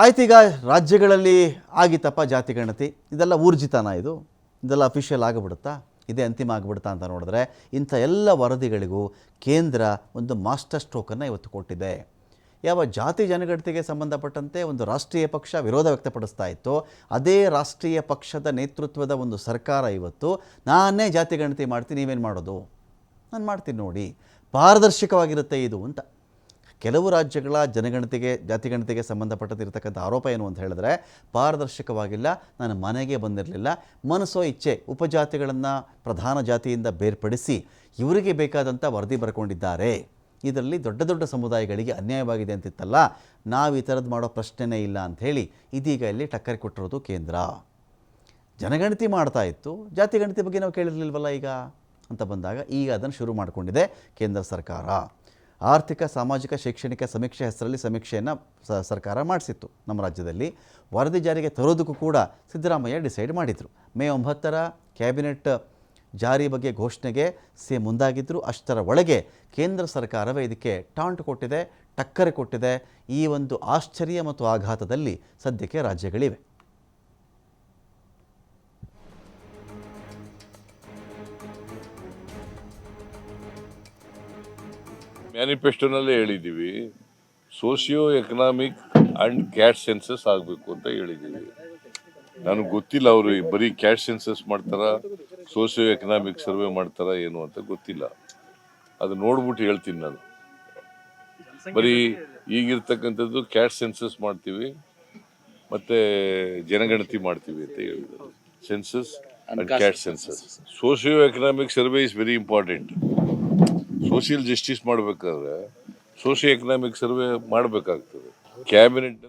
ಆಯ್ತು ಈಗ ರಾಜ್ಯಗಳಲ್ಲಿ ಆಗಿತ್ತಪ್ಪ ಜಾತಿ ಗಣತಿ. ಇದೆಲ್ಲ ಊರ್ಜಿತನ ಇದು. ಇದೆಲ್ಲ ಅಫಿಷಿಯಲ್ ಆಗಿಬಿಡುತ್ತಾ? ಇದೇ ಅಂತಿಮ ಆಗಿಬಿಡುತ್ತಾ ಅಂತ ನೋಡಿದ್ರೆ ಇಂಥ ಎಲ್ಲ ವರದಿಗಳಿಗೂ ಕೇಂದ್ರ ಒಂದು ಮಾಸ್ಟರ್ ಸ್ಟ್ರೋಕನ್ನು ಇವತ್ತು ಕೊಟ್ಟಿದೆ. ಯಾವ ಜಾತಿ ಜನಗಣತಿಗೆ ಸಂಬಂಧಪಟ್ಟಂತೆ ಒಂದು ರಾಷ್ಟ್ರೀಯ ಪಕ್ಷ ವಿರೋಧ ವ್ಯಕ್ತಪಡಿಸ್ತಾ ಇತ್ತು. ಅದೇ ರಾಷ್ಟ್ರೀಯ ಪಕ್ಷದ ನೇತೃತ್ವದ ಒಂದು ಸರ್ಕಾರ ಇವತ್ತು, ನಾನೇ ಜಾತಿ ಗಣತಿ ಮಾಡ್ತೀನಿ, ನೀವೇನು ಮಾಡೋದು? ನಾನು ಮಾಡ್ತೀನಿ ನೋಡಿ. ಪಾರದರ್ಶಕವಾಗಿರುತ್ತೆ ಇದು ಅಂತ. ಕೆಲವು ರಾಜ್ಯಗಳ ಜನಗಣತಿಗೆ ಜಾತಿಗಣತಿಗೆ ಸಂಬಂಧಪಟ್ಟದಿರತಕ್ಕಂಥ ಆರೋಪ ಏನು ಅಂತ ಹೇಳಿದ್ರೆ, ಪಾರದರ್ಶಕವಾಗಿಲ್ಲ, ನಾನು ಮನೆಗೆ ಬಂದಿರಲಿಲ್ಲ ಮನಸ್ಸೋ ಇಚ್ಛೆ, ಉಪಜಾತಿಗಳನ್ನು ಪ್ರಧಾನ ಜಾತಿಯಿಂದ ಬೇರ್ಪಡಿಸಿ ಇವರಿಗೆ ಬೇಕಾದಂಥ ವರದಿ ಬರ್ಕೊಂಡಿದ್ದಾರೆ. ಇದರಲ್ಲಿ ದೊಡ್ಡ ದೊಡ್ಡ ಸಮುದಾಯಗಳಿಗೆ ಅನ್ಯಾಯವಾಗಿದೆ ಅಂತಿತ್ತಲ್ಲ, ನಾವು ಈ ಥರದ್ದು ಮಾಡೋ ಪ್ರಶ್ನೆನೇ ಇಲ್ಲ ಅಂಥೇಳಿ ಇದೀಗ ಇಲ್ಲಿ ಟಕ್ಕರೆ ಕೊಟ್ಟಿರೋದು ಕೇಂದ್ರ. ಜನಗಣತಿ ಮಾಡ್ತಾ ಇತ್ತು, ಜಾತಿ ಗಣತಿ ಬಗ್ಗೆ ನಾವು ಕೇಳಿರಲಿಲ್ವಲ್ಲ ಈಗ? ಅಂತ ಬಂದಾಗ ಈಗ ಅದನ್ನು ಶುರು ಮಾಡಿಕೊಂಡಿದೆ ಕೇಂದ್ರ ಸರ್ಕಾರ. ಆರ್ಥಿಕ, ಸಾಮಾಜಿಕ, ಶೈಕ್ಷಣಿಕ ಸಮೀಕ್ಷೆ ಹೆಸರಲ್ಲಿ ಸಮೀಕ್ಷೆಯನ್ನು ಸರ್ಕಾರ ಮಾಡಿಸಿತ್ತು ನಮ್ಮ ರಾಜ್ಯದಲ್ಲಿ. ವರದಿ ಜಾರಿಗೆ ತರೋದಕ್ಕೂ ಕೂಡ ಸಿದ್ದರಾಮಯ್ಯ ಡಿಸೈಡ್ ಮಾಡಿದರು. ಮೇ ಒಂಬತ್ತರ ಕ್ಯಾಬಿನೆಟ್ ಜಾರಿ ಬಗ್ಗೆ ಘೋಷಣೆಗೆ ಸಿ ಮುಂದಾಗಿದ್ದರು ಅಷ್ಟರ ಒಳಗೆ ಕೇಂದ್ರ ಸರ್ಕಾರವೇ ಇದಕ್ಕೆ ಟಾಂಟ್ ಕೊಟ್ಟಿದೆ, ಟಕ್ಕರೆ ಕೊಟ್ಟಿದೆ. ಈ ಒಂದು ಆಶ್ಚರ್ಯ ಮತ್ತು ಆಘಾತದಲ್ಲಿ ಸದ್ಯಕ್ಕೆ ರಾಜ್ಯಗಳಿವೆ. ಮ್ಯಾನಿಫೆಸ್ಟೋನಲ್ಲೇ ಹೇಳಿದ್ದೀವಿ socio economic and caste census ಆಗಬೇಕು ಅಂತ ಹೇಳಿದ್ದೀವಿ. ನನಗೆ ಗೊತ್ತಿಲ್ಲ ಅವರು ಬರೀ ಕ್ಯಾಟ್ ಸೆನ್ಸಸ್ ಮಾಡ್ತಾರ ಸೋಷಿಯೋ ಎಕನಾಮಿಕ್ ಸರ್ವೆ ಮಾಡ್ತಾರ ಏನು ಅಂತ ಗೊತ್ತಿಲ್ಲ. ಅದು ನೋಡ್ಬಿಟ್ಟು ಹೇಳ್ತೀನಿ ನಾನು. ಬರೀ ಈಗಿರ್ತಕ್ಕಂಥದ್ದು ಕ್ಯಾಟ್ ಸೆನ್ಸಸ್ ಮಾಡ್ತೀವಿ ಮತ್ತೆ ಜನಗಣತಿ ಮಾಡ್ತೀವಿ ಅಂತ ಹೇಳಿದ್ರು census and caste census. Socio economic survey is very important. Social justice ಮಾಡಬೇಕಾದ್ರೆ ಸೋಷಿಯೋ ಎಕನಾಮಿಕ್ ಸರ್ವೆ ಮಾಡಬೇಕಾಗ್ತದೆ. ಕ್ಯಾಬಿನೆಟ್